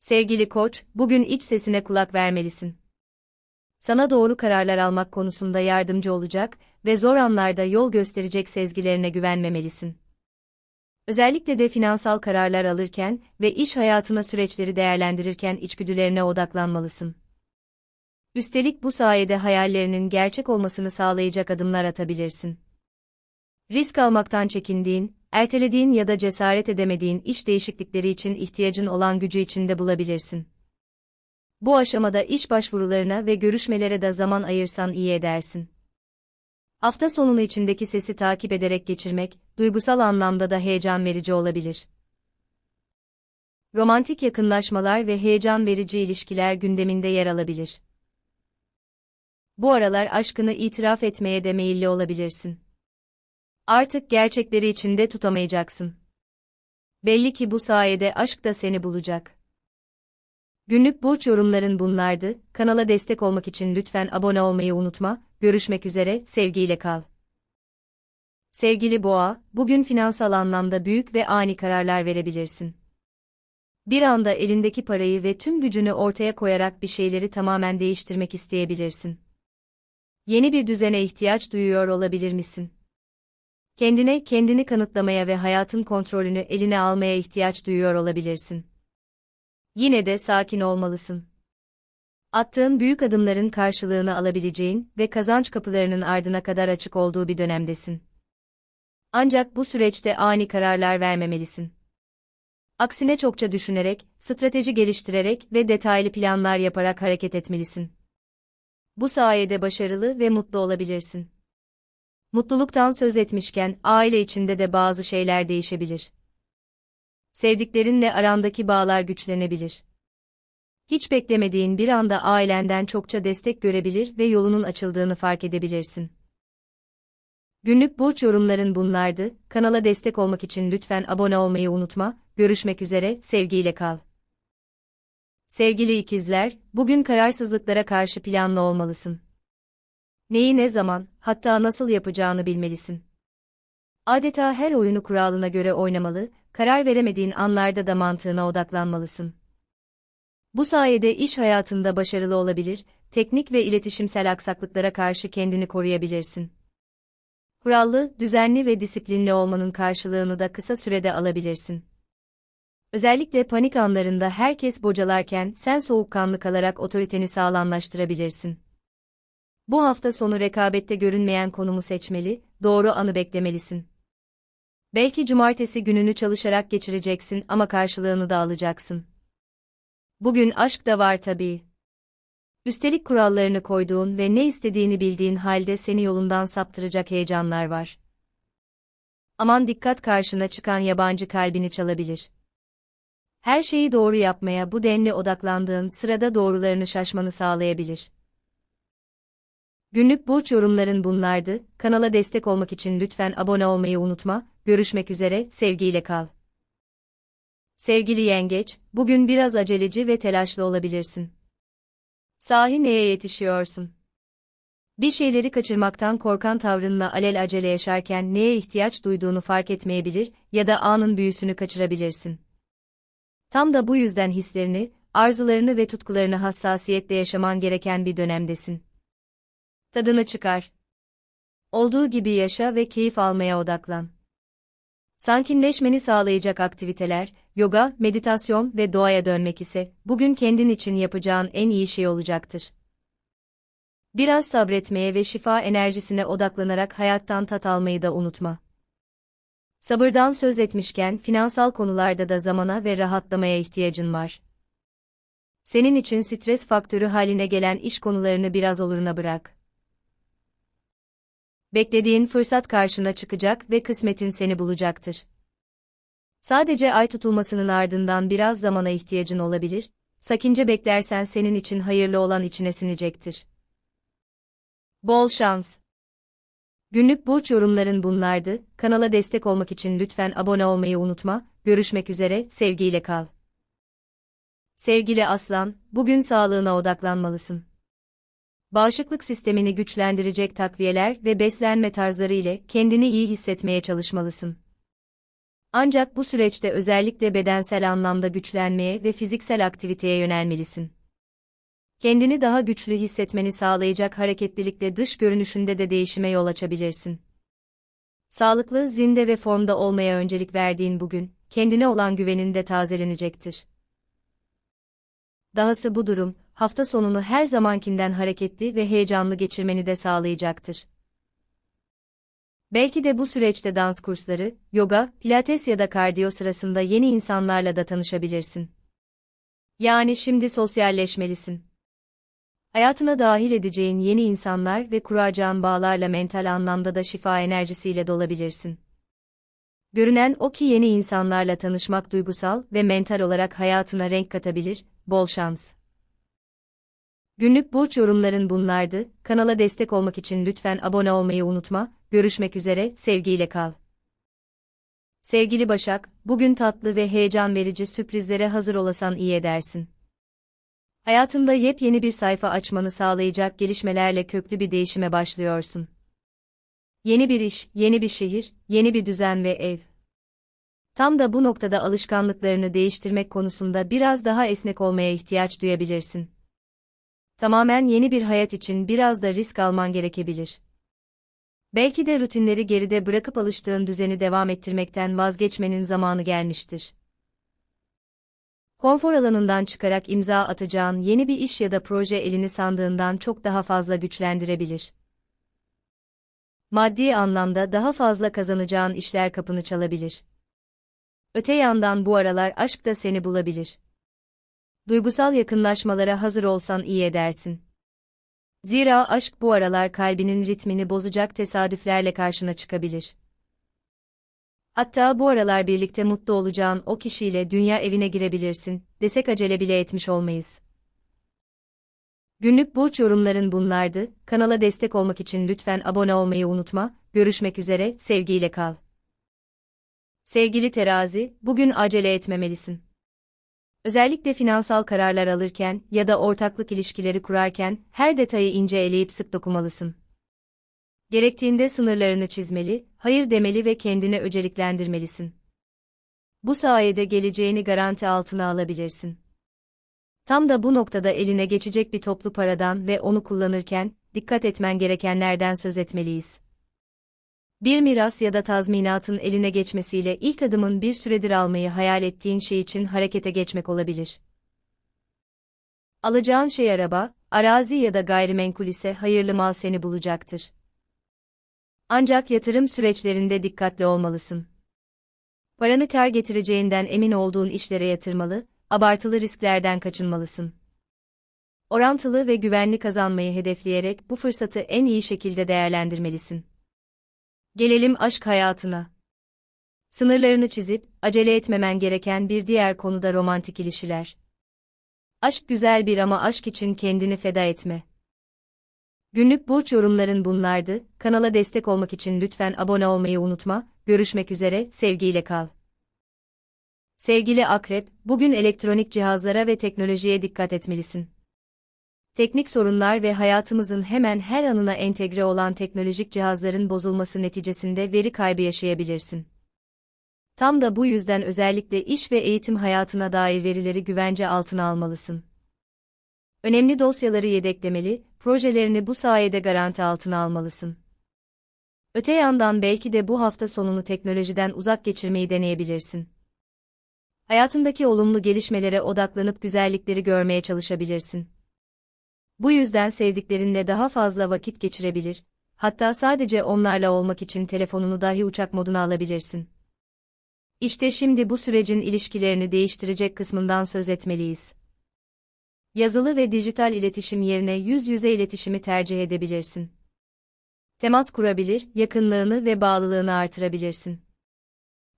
Sevgili koç, bugün iç sesine kulak vermelisin. Sana doğru kararlar almak konusunda yardımcı olacak ve zor anlarda yol gösterecek sezgilerine güvenmemelisin. Özellikle de finansal kararlar alırken ve iş hayatına süreçleri değerlendirirken içgüdülerine odaklanmalısın. Üstelik bu sayede hayallerinin gerçek olmasını sağlayacak adımlar atabilirsin. Risk almaktan çekindiğin, ertelediğin ya da cesaret edemediğin iş değişiklikleri için ihtiyacın olan gücü içinde bulabilirsin. Bu aşamada iş başvurularına ve görüşmelere de zaman ayırsan iyi edersin. Hafta sonunu içindeki sesi takip ederek geçirmek, duygusal anlamda da heyecan verici olabilir. Romantik yakınlaşmalar ve heyecan verici ilişkiler gündeminde yer alabilir. Bu aralar aşkını itiraf etmeye de meyilli olabilirsin. Artık gerçekleri içinde tutamayacaksın. Belli ki bu sayede aşk da seni bulacak. Günlük burç yorumların bunlardı. Kanala destek olmak için lütfen abone olmayı unutma. Görüşmek üzere, sevgiyle kal. Sevgili Boğa, bugün finansal anlamda büyük ve ani kararlar verebilirsin. Bir anda elindeki parayı ve tüm gücünü ortaya koyarak bir şeyleri tamamen değiştirmek isteyebilirsin. Yeni bir düzene ihtiyaç duyuyor olabilir misin? Kendine kendini kanıtlamaya ve hayatın kontrolünü eline almaya ihtiyaç duyuyor olabilirsin. Yine de sakin olmalısın. Attığın büyük adımların karşılığını alabileceğin ve kazanç kapılarının ardına kadar açık olduğu bir dönemdesin. Ancak bu süreçte ani kararlar vermemelisin. Aksine çokça düşünerek, strateji geliştirerek ve detaylı planlar yaparak hareket etmelisin. Bu sayede başarılı ve mutlu olabilirsin. Mutluluktan söz etmişken aile içinde de bazı şeyler değişebilir. Sevdiklerinle arandaki bağlar güçlenebilir. Hiç beklemediğin bir anda ailenden çokça destek görebilir ve yolunun açıldığını fark edebilirsin. Günlük burç yorumların bunlardı. Kanala destek olmak için lütfen abone olmayı unutma. Görüşmek üzere, sevgiyle kal. Sevgili ikizler, bugün kararsızlıklara karşı planlı olmalısın. Neyi ne zaman, hatta nasıl yapacağını bilmelisin. Adeta her oyunu kuralına göre oynamalı, karar veremediğin anlarda da mantığına odaklanmalısın. Bu sayede iş hayatında başarılı olabilir, teknik ve iletişimsel aksaklıklara karşı kendini koruyabilirsin. Kurallı, düzenli ve disiplinli olmanın karşılığını da kısa sürede alabilirsin. Özellikle panik anlarında herkes bocalarken sen soğukkanlı kalarak otoriteni sağlamlaştırabilirsin. Bu hafta sonu rekabette görünmeyen konumu seçmeli, doğru anı beklemelisin. Belki cumartesi gününü çalışarak geçireceksin ama karşılığını da alacaksın. Bugün aşk da var tabii. Üstelik kurallarını koyduğun ve ne istediğini bildiğin halde seni yolundan saptıracak heyecanlar var. Aman dikkat karşına çıkan yabancı kalbini çalabilir. Her şeyi doğru yapmaya bu denli odaklandığın sırada doğrularını şaşmanı sağlayabilir. Günlük burç yorumların bunlardı. Kanala destek olmak için lütfen abone olmayı unutma. Görüşmek üzere, sevgiyle kal. Sevgili yengeç, bugün biraz aceleci ve telaşlı olabilirsin. Sahi neye yetişiyorsun? Bir şeyleri kaçırmaktan korkan tavrınla alel acele yaşarken neye ihtiyaç duyduğunu fark etmeyebilir ya da anın büyüsünü kaçırabilirsin. Tam da bu yüzden hislerini, arzularını ve tutkularını hassasiyetle yaşaman gereken bir dönemdesin. Tadını çıkar. Olduğu gibi yaşa ve keyif almaya odaklan. Sankinleşmeni sağlayacak aktiviteler, yoga, meditasyon ve doğaya dönmek ise bugün kendin için yapacağın en iyi şey olacaktır. Biraz sabretmeye ve şifa enerjisine odaklanarak hayattan tat almayı da unutma. Sabırdan söz etmişken finansal konularda da zamana ve rahatlamaya ihtiyacın var. Senin için stres faktörü haline gelen iş konularını biraz oluruna bırak. Beklediğin fırsat karşına çıkacak ve kısmetin seni bulacaktır. Sadece ay tutulmasının ardından biraz zamana ihtiyacın olabilir, sakince beklersen senin için hayırlı olan içine sinecektir. Bol şans. Günlük burç yorumların bunlardı. Kanala destek olmak için lütfen abone olmayı unutma. Görüşmek üzere, sevgiyle kal. Sevgili Aslan, bugün sağlığına odaklanmalısın. Bağışıklık sistemini güçlendirecek takviyeler ve beslenme tarzları ile kendini iyi hissetmeye çalışmalısın. Ancak bu süreçte özellikle bedensel anlamda güçlenmeye ve fiziksel aktiviteye yönelmelisin. Kendini daha güçlü hissetmeni sağlayacak hareketlilikle dış görünüşünde de değişime yol açabilirsin. Sağlıklı, zinde ve formda olmaya öncelik verdiğin bugün, kendine olan güvenin de tazelenecektir. Dahası bu durum, hafta sonunu her zamankinden hareketli ve heyecanlı geçirmeni de sağlayacaktır. Belki de bu süreçte dans kursları, yoga, pilates ya da kardiyo sırasında yeni insanlarla da tanışabilirsin. Yani şimdi sosyalleşmelisin. Hayatına dahil edeceğin yeni insanlar ve kuracağın bağlarla mental anlamda da şifa enerjisiyle dolabilirsin. Görünen o ki yeni insanlarla tanışmak duygusal ve mental olarak hayatına renk katabilir, bol şans. Günlük burç yorumların bunlardı. Kanala destek olmak için lütfen abone olmayı unutma. Görüşmek üzere, sevgiyle kal. Sevgili Başak, bugün tatlı ve heyecan verici sürprizlere hazır olasan iyi edersin. Hayatında yepyeni bir sayfa açmanı sağlayacak gelişmelerle köklü bir değişime başlıyorsun. Yeni bir iş, yeni bir şehir, yeni bir düzen ve ev. Tam da bu noktada alışkanlıklarını değiştirmek konusunda biraz daha esnek olmaya ihtiyaç duyabilirsin. Tamamen yeni bir hayat için biraz da risk alman gerekebilir. Belki de rutinleri geride bırakıp alıştığın düzeni devam ettirmekten vazgeçmenin zamanı gelmiştir. Konfor alanından çıkarak imza atacağın yeni bir iş ya da proje elini sandığından çok daha fazla güçlendirebilir. Maddi anlamda daha fazla kazanacağın işler kapını çalabilir. Öte yandan bu aralar aşk da seni bulabilir. Duygusal yakınlaşmalara hazır olsan iyi edersin. Zira aşk bu aralar kalbinin ritmini bozacak tesadüflerle karşına çıkabilir. Hatta bu aralar birlikte mutlu olacağın o kişiyle dünya evine girebilirsin, desek acele bile etmiş olmayız. Günlük burç yorumların bunlardı, kanala destek olmak için lütfen abone olmayı unutma, görüşmek üzere, sevgiyle kal. Sevgili terazi, bugün acele etmemelisin. Özellikle finansal kararlar alırken ya da ortaklık ilişkileri kurarken her detayı ince eleyip sık dokumalısın. Gerektiğinde sınırlarını çizmeli, hayır demeli ve kendini öceliklendirmelisin. Bu sayede geleceğini garanti altına alabilirsin. Tam da bu noktada eline geçecek bir toplu paradan ve onu kullanırken dikkat etmen gerekenlerden söz etmeliyiz. Bir miras ya da tazminatın eline geçmesiyle ilk adımın bir süredir almayı hayal ettiğin şey için harekete geçmek olabilir. Alacağın şey araba, arazi ya da gayrimenkul ise hayırlı mal seni bulacaktır. Ancak yatırım süreçlerinde dikkatli olmalısın. Paranı kar getireceğinden emin olduğun işlere yatırmalı, abartılı risklerden kaçınmalısın. Orantılı ve güvenli kazanmayı hedefleyerek bu fırsatı en iyi şekilde değerlendirmelisin. Gelelim aşk hayatına. Sınırlarını çizip, acele etmemen gereken bir diğer konu da romantik ilişkiler. Aşk güzel bir ama aşk için kendini feda etme. Günlük burç yorumların bunlardı. Kanala destek olmak için lütfen abone olmayı unutma. Görüşmek üzere, sevgiyle kal. Sevgili Akrep, bugün elektronik cihazlara ve teknolojiye dikkat etmelisin. Teknik sorunlar ve hayatımızın hemen her anına entegre olan teknolojik cihazların bozulması neticesinde veri kaybı yaşayabilirsin. Tam da bu yüzden özellikle iş ve eğitim hayatına dair verileri güvence altına almalısın. Önemli dosyaları yedeklemeli, projelerini bu sayede garanti altına almalısın. Öte yandan belki de bu hafta sonunu teknolojiden uzak geçirmeyi deneyebilirsin. Hayatındaki olumlu gelişmelere odaklanıp güzellikleri görmeye çalışabilirsin. Bu yüzden sevdiklerinle daha fazla vakit geçirebilir, hatta sadece onlarla olmak için telefonunu dahi uçak moduna alabilirsin. İşte şimdi bu sürecin ilişkilerini değiştirecek kısmından söz etmeliyiz. Yazılı ve dijital iletişim yerine yüz yüze iletişimi tercih edebilirsin. Temas kurabilir, yakınlığını ve bağlılığını artırabilirsin.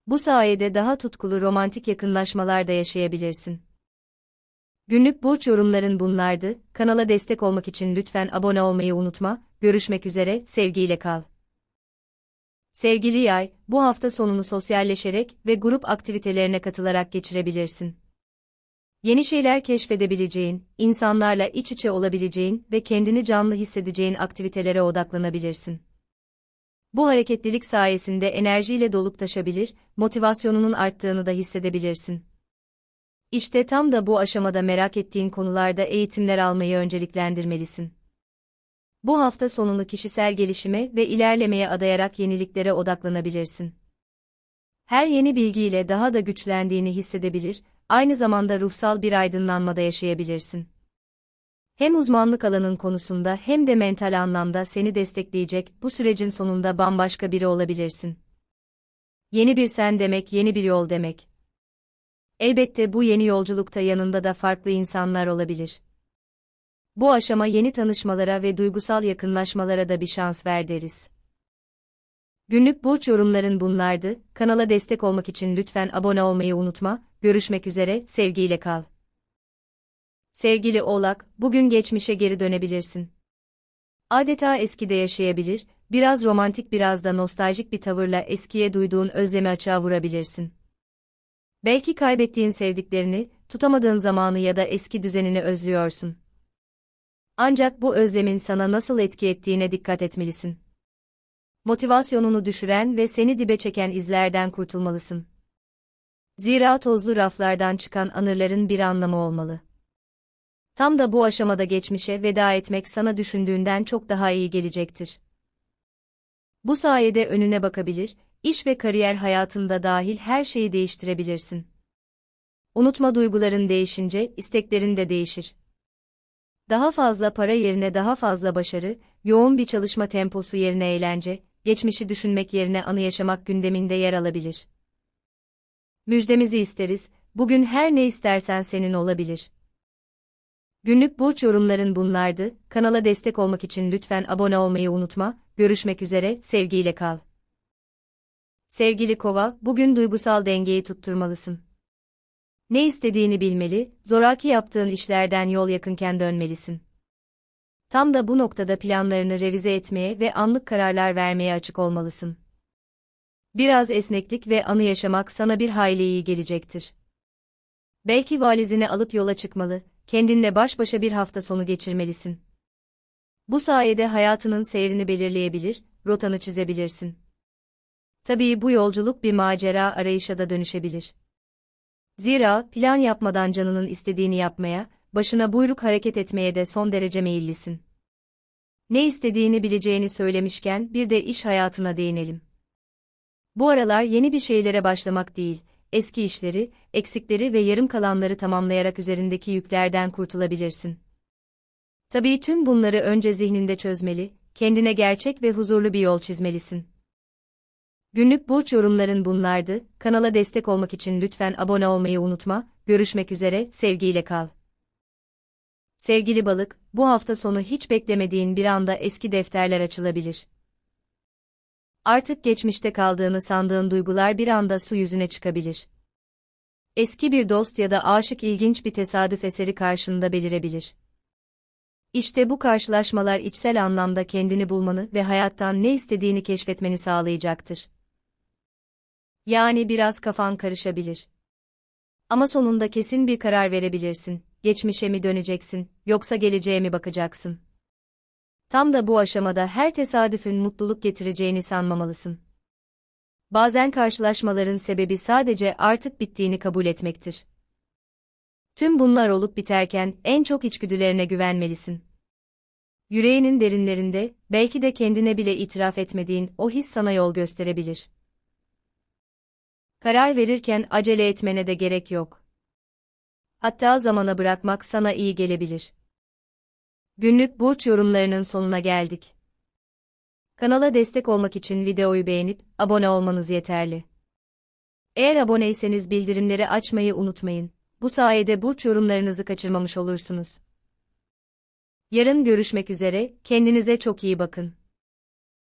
Bu sayede daha tutkulu romantik yakınlaşmalar da yaşayabilirsin. Günlük burç yorumların bunlardı. Kanala destek olmak için lütfen abone olmayı unutma. Görüşmek üzere, sevgiyle kal. Sevgili yay, bu hafta sonunu sosyalleşerek ve grup aktivitelerine katılarak geçirebilirsin. Yeni şeyler keşfedebileceğin, insanlarla iç içe olabileceğin ve kendini canlı hissedeceğin aktivitelere odaklanabilirsin. Bu hareketlilik sayesinde enerjiyle dolup taşabilir, motivasyonunun arttığını da hissedebilirsin. İşte tam da bu aşamada merak ettiğin konularda eğitimler almayı önceliklendirmelisin. Bu hafta sonunu kişisel gelişime ve ilerlemeye adayarak yeniliklere odaklanabilirsin. Her yeni bilgiyle daha da güçlendiğini hissedebilir, aynı zamanda ruhsal bir aydınlanmada yaşayabilirsin. Hem uzmanlık alanın konusunda hem de mental anlamda seni destekleyecek bu sürecin sonunda bambaşka biri olabilirsin. Yeni bir sen demek, yeni bir yol demek. Elbette bu yeni yolculukta yanında da farklı insanlar olabilir. Bu aşama yeni tanışmalara ve duygusal yakınlaşmalara da bir şans ver deriz. Günlük burç yorumların bunlardı. Kanala destek olmak için lütfen abone olmayı unutma. Görüşmek üzere, sevgiyle kal. Sevgili Oğlak, bugün geçmişe geri dönebilirsin. Adeta eskide yaşayabilir, biraz romantik biraz da nostaljik bir tavırla eskiye duyduğun özlemi açığa vurabilirsin. Belki kaybettiğin sevdiklerini, tutamadığın zamanı ya da eski düzenini özlüyorsun. Ancak bu özlemin sana nasıl etki ettiğine dikkat etmelisin. Motivasyonunu düşüren ve seni dibe çeken izlerden kurtulmalısın. Zira tozlu raflardan çıkan anıların bir anlamı olmalı. Tam da bu aşamada geçmişe veda etmek sana düşündüğünden çok daha iyi gelecektir. Bu sayede önüne bakabilir, iş ve kariyer hayatında dahil her şeyi değiştirebilirsin. Unutma duyguların değişince isteklerin de değişir. Daha fazla para yerine daha fazla başarı, yoğun bir çalışma temposu yerine eğlence, geçmişi düşünmek yerine anı yaşamak gündeminde yer alabilir. Müjdemizi isteriz, bugün her ne istersen senin olabilir. Günlük burç yorumların bunlardı. Kanala destek olmak için lütfen abone olmayı unutma. Görüşmek üzere, sevgiyle kal. Sevgili Kova, bugün duygusal dengeyi tutturmalısın. Ne istediğini bilmeli, zoraki yaptığın işlerden yol yakınken dönmelisin. Tam da bu noktada planlarını revize etmeye ve anlık kararlar vermeye açık olmalısın. Biraz esneklik ve anı yaşamak sana bir hayli iyi gelecektir. Belki valizini alıp yola çıkmalı, kendinle baş başa bir hafta sonu geçirmelisin. Bu sayede hayatının seyrini belirleyebilir, rotanı çizebilirsin. Tabii bu yolculuk bir macera arayışa da dönüşebilir. Zira plan yapmadan canının istediğini yapmaya, başına buyruk hareket etmeye de son derece meyillisin. Ne istediğini bileceğini söylemişken bir de iş hayatına değinelim. Bu aralar yeni bir şeylere başlamak değil, eski işleri, eksikleri ve yarım kalanları tamamlayarak üzerindeki yüklerden kurtulabilirsin. Tabii tüm bunları önce zihninde çözmeli, kendine gerçek ve huzurlu bir yol çizmelisin. Günlük burç yorumların bunlardı. Kanala destek olmak için lütfen abone olmayı unutma. Görüşmek üzere, sevgiyle kal. Sevgili balık, bu hafta sonu hiç beklemediğin bir anda eski defterler açılabilir. Artık geçmişte kaldığını sandığın duygular bir anda su yüzüne çıkabilir. Eski bir dost ya da aşık ilginç bir tesadüf eseri karşında belirebilir. İşte bu karşılaşmalar içsel anlamda kendini bulmanı ve hayattan ne istediğini keşfetmeni sağlayacaktır. Yani biraz kafan karışabilir. Ama sonunda kesin bir karar verebilirsin. Geçmişe mi döneceksin, yoksa geleceğe mi bakacaksın? Tam da bu aşamada her tesadüfün mutluluk getireceğini sanmamalısın. Bazen karşılaşmaların sebebi sadece artık bittiğini kabul etmektir. Tüm bunlar olup biterken en çok içgüdülerine güvenmelisin. Yüreğinin derinlerinde, belki de kendine bile itiraf etmediğin o his sana yol gösterebilir. Karar verirken acele etmene de gerek yok. Hatta zamana bırakmak sana iyi gelebilir. Günlük burç yorumlarının sonuna geldik. Kanala destek olmak için videoyu beğenip abone olmanız yeterli. Eğer aboneyseniz bildirimleri açmayı unutmayın. Bu sayede burç yorumlarınızı kaçırmamış olursunuz. Yarın görüşmek üzere, kendinize çok iyi bakın.